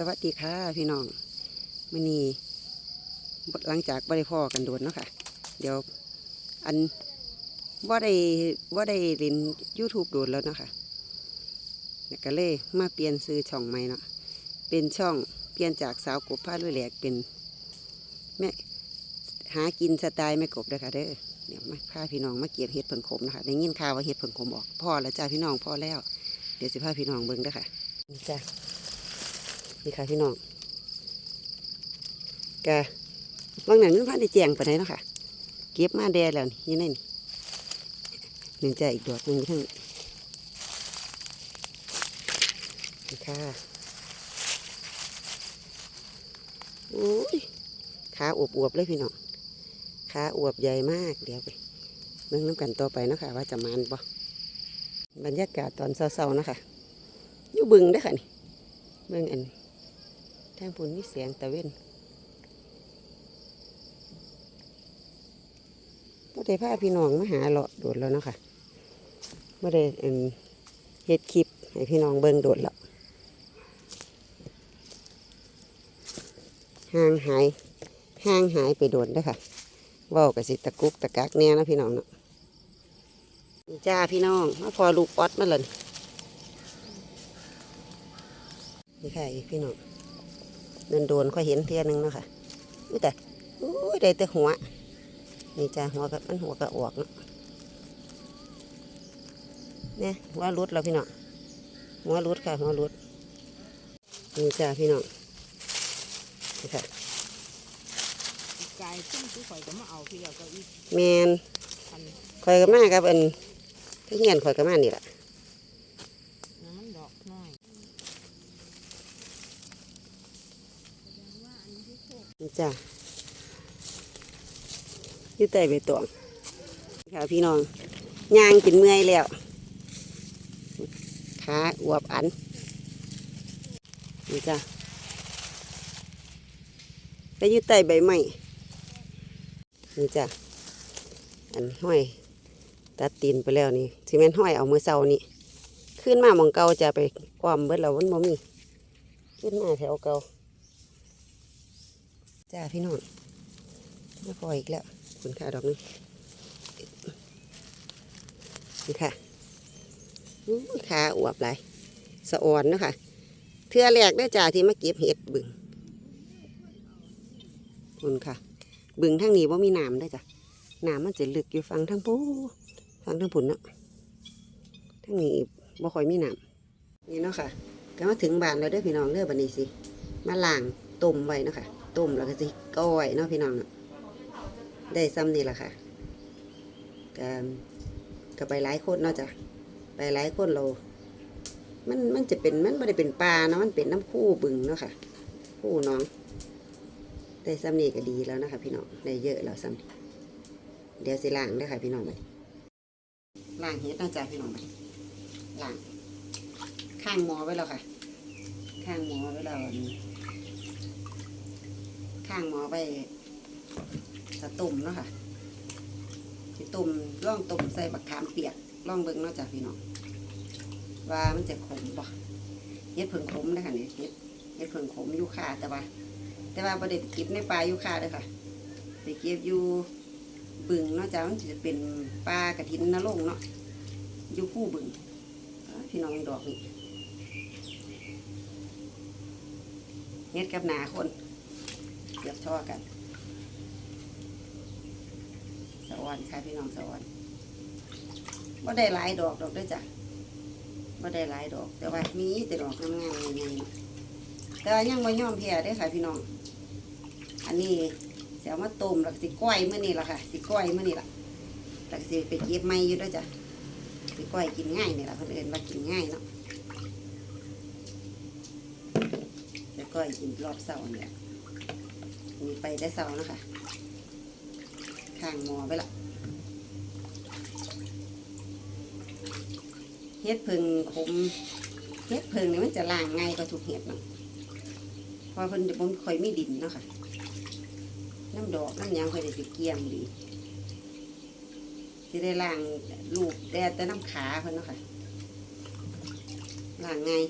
สวัสดีค่ะพี่น้องมื่อนี้หลังจากบริพ่อกันโดนเนาะค่ะ เดี๋ยวอันว่าได้ว่าได้เรียน YouTube โดนแล้วเนาะค่ะเนี่ยก็เลยมาเปลี่ยนซื้อช่องใหม่เนาะเป็นช่องเปลี่ยนจากสาวกบผ้าลุยแหลกเป็นแม่หากินสไตล์แม่กบเด้อค่ะเด้อเนี่ยมาพาพี่น้องมาเก็บเห็ดเผิงขมนะคะได้ยินข่าวว่าเห็ดเผิงขมออกพ่อแล้วจ้าพี่น้องพ่อแล้ว เดี๋ยวสิพาพี่น้องเบิ่งเด้อค่ะนี่จ้า นี่ค่ะพี่น้องกะบางหนังมันพันได้แจงไปไหนใดเนาะค่ะ เก็บมาแดแล้วนี่ยังไงนี่หนึ่งใจอีกดอกหนึ่งทั้งนี่ค่ะโอ้ยขาอวบๆเลยพี่น้องขาอวบใหญ่มากเดี๋ยวไปเบิ่งน้ำกันต่อไปนะคะว่าจะมันบ่บรรยากาศตอนเช้าๆนะคะอยู่บึงได้ค่ะนี่เบิ่งอัน ทางพุ่นมีเสียงตะเว้นบ่ได้พาพี่น้องมาหาเลาะโดดแล้วเนาะค่ะบ่ได้เฮ็ดคลิปให้พี่น้องเบิ่งโดดแล้วห่างหายห่างหายไปโดดเด้อค่ะว้ากับสิตะกุกตะกักแน่นะพี่น้องเนาะจ้าพี่น้องมาพอลูกออดมาเลยนี่ค่ะอีกพี่น้อง เดินโดนก็เห็นเทียหนึงเนาะค่ะอุ้ยแต่อุ้ยได้แต่หัว นี่จ้าหัวกับมันหัวกระอวกเนาะเนี่ยหัวรุดแล้วพี่น้องหัวรุดค่ะหัวรุดนี่จ้าพี่น้องนี่ค่ะกายซึ่งผู้ข่อยก็มาเอาพี่เราก็อีกแมนพันข่อยกับมากับอันที่เงียนข่อยกับมานี่แหละ น้ำมันดอกน้อย นี่ จ้าอยู่ใต้ใบตองค่ะพี่น้องย่างกินเมื่อยแล้วขาอวบอันนี่จ้ะไปอยู่ใต้ใบไม้นี่จ้ะอันห้อยตัดตีนไปแล้วนี่ซีเมนห้อยเอามือเสานี่ขึ้นมามองเก่าจะไปความเบิดเรามันบ่มี ขึ้นมาแถวเก่า จ้าพี่น้องมาพออีกแล้วคุณค่าดอกนึงนี่ค่ะอู้ยขาอวบหลายสะอ่อนนะคะเทือแรกได้จ้าที่มาเก็บเห็ดบึงคุณค่ะ บึงทั้งนี้ว่ามีน้ำได้จ้ะน้ำมันจะลึกอยู่ฟังทั้งปูฟังทั้งผุนเนาะทั้งนี้บ่ค่อยมีน้ำนี่เนาะค่ะก็มาถึงบ้านแล้วด้พี่น้องเด้อบัดนี้สิ มาล้างต้มไว้เนาะค่ะ ต้มแล้วก็สิก้อยเนาะพี่น้องเนาะได้ซ้ำนี่แหละค่ะก็ก็ไปหลายคนเนาะจ้ะไปหลายคนเรา มันมันจะเป็นมันไม่ได้เป็นปลาเนาะมันเป็นน้ำคู่บึงเนาะค่ะ คู่น้องได้ซ้ำนี่ก็ดีแล้วนะคะพี่น้องได้เยอะแล้วซ้ำนี่เดี๋ยวสิล้างด้วยค่ะพี่น้องไปล้างเฮ็ดนะจ๊ะพี่น้องไปล้างข้างหมอไว้แล้วค่ะ ข้างหมอไว้แล้ว อันนี้ข้างหมอไว้จะตุ่มเนาะค่ะสิตุ่มล่องตุ่มใส่บักขามเปียกล่องเบิ่งเนาะจ๊ะพี่น้องว่ามันจะขมบ่เฮ็ดเพิ่งขมนะคะเนี่ยเฮ็ดเฮ็ดเพิ่งขมอยู่ค่าแต่ว่า แต่ว่าประเด็นเก็บในป่าอยู่ค่าเด้อค่ะไปเก็บอยู่บึงเนาะจ้ามันจะเป็นปลากระถินนรงเนาะอยู่คู่บึงอ้าพี่น้องดอกนี่เฮ็ดกับหนาคน กือบช่อกันสวรรค์ค่ะพี่น้องสวรรค์ว่าได้หลายดอกดอกด้วยจ้ะบ่ได้หลายดอก แต่ว่ามีแต่ดอกงามๆใหญ่ๆแต่ว่ายังบ่ยอมแพ้เด้ค่ะพี่น้อง อันนี้เสียมาต้มแล้วก็สิก้อยเมื้อนี้ล่ะค่ะ สิก้อยเมื้อนี้ล่ะแล้วก็สิไปเก็บใหม่อยู่ด้วยจ้ะสิก้อยกินง่ายนี่ล่ะเพิ่นอิ้นว่ากินง่ายเนาะจะก้อยกินรอบเช้านี่ล่ะนี่ ไปได้เช้านะคะข้างหม้อไว้ละเฮ็ดเพิงขมเฮ็ดเพิงนี่มันจะล้างง่ายกว่าทุกเห็ดเนาะเพราะเพิ่นบ่ค่อยมีดินเนาะค่ะน้ำดอกน้ำยางค่อยได้สิเกี่ยมดีสิได้ล้างลูกแต่แต่น้ำขาเพิ่นเนาะค่ะล้างง่าย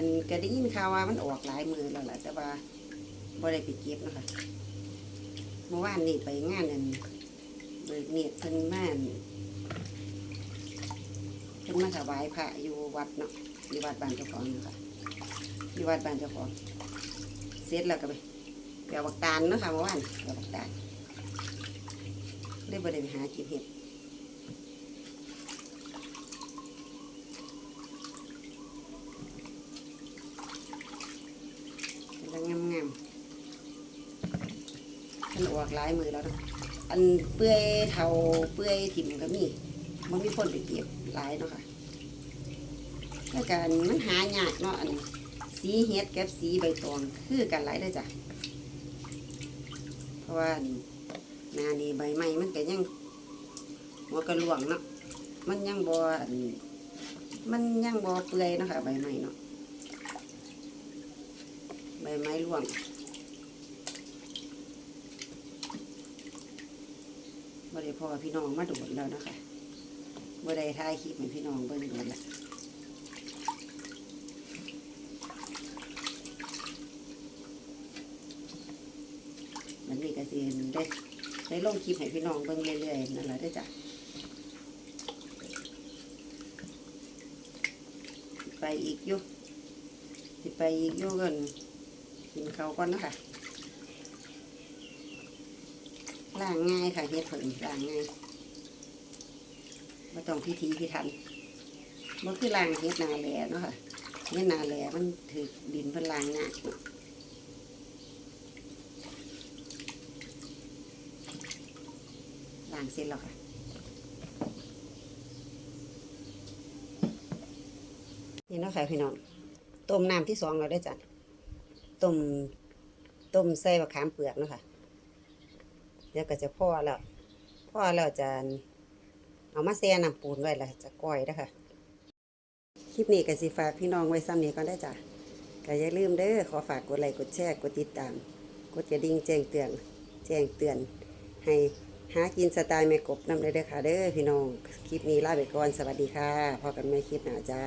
อันก็ได้ยินข่าวว่ามันออกหลายมือแล้วแหละแต่ว่าบ่ได้ไปเก็บนะคะเมื่อวานนี่ไปงานนั่นเบิกเนตรเพิ่นมานเพิ่นมาถวายพระอยู่วัดเนาะอยู่วัดบ้านเจ้าของเนาะคะอยู่วัดบ้านเจ้าของเสร็จแล้วก็ไปไปเอาบักตาลเนาะค่ะเมื่อวานไปเอาบักตาลได้บ่ได้ไปหากินเห็ด กำลังงามๆมันออ กหลายมือแล้วเนาะอันเปื่อยเทาเปื่อยถิ่มก็มีมันมีคนไปเก็บหลายเนาะค่ะแล้วกันมันหายากเนาะอันสีเฮ็ดกับสีใบตองคือกันหลายได้จ้ะเพราะว่านหนานี่ใบไม้มันก็ยังหัวกระหลวงเนาะมันยังบอันมันยังบ่เปื่อยเนาะค่ะใบไม้เนาะใบไม้ร่วง บ่ได้พ่อพี่น้องมาโดดแล้วนะคะบ่ได้ถ่ายคลิปให้พี่น้องเบิ่งโดดแล้วมันมีกระเซียนได้ได้ลงคลิปให้พี่น้องเบิ่งเรื่อยๆนั่นแหละได้จ้ะไปอีกอยู่สิไปอีกอยู่กันกินเขาวก่อนนะคะ ล้างง่ายค่ะเฮ็ดเผินล้างง่ายไม่ต้องพิธีพิถันมันคือล้างเฮ็ดนาแหล่เนาะค่ะเฮ็ดนาแหล่มันถือดินเป็นล้างง่ายเนาะล้างเสร็จแล้วค่ะนี่เนาะค่ะพี่น้องต้มน้ำที่สองเราได้จ้ะต้มต้มใส่มะขามเปลือกเนาะคะ เดี๋ยวก็จะพ่อแล้วพ่อแล้วจะเอามาแช่น้ำปูนไว้ล้วจะก้อยนะคะคลิปนี้ก็สิฝากพี่น้องไว้ซ้ำนี้ก่อนได้จ้ะก็อย่าลืมเด้อขอฝากกดไลค์กดแชร์กดติดตาม กดกระดิ่งแจ้งเตือน แจ้งเตือน ให้หากินสไตล์แม่กบนำได้เด้อค่ะเด้อพี่น้อง คลิปนี้ลาไปก่อนสวัสดีค่ะพอกันใหม่คลิปหน้าจ้า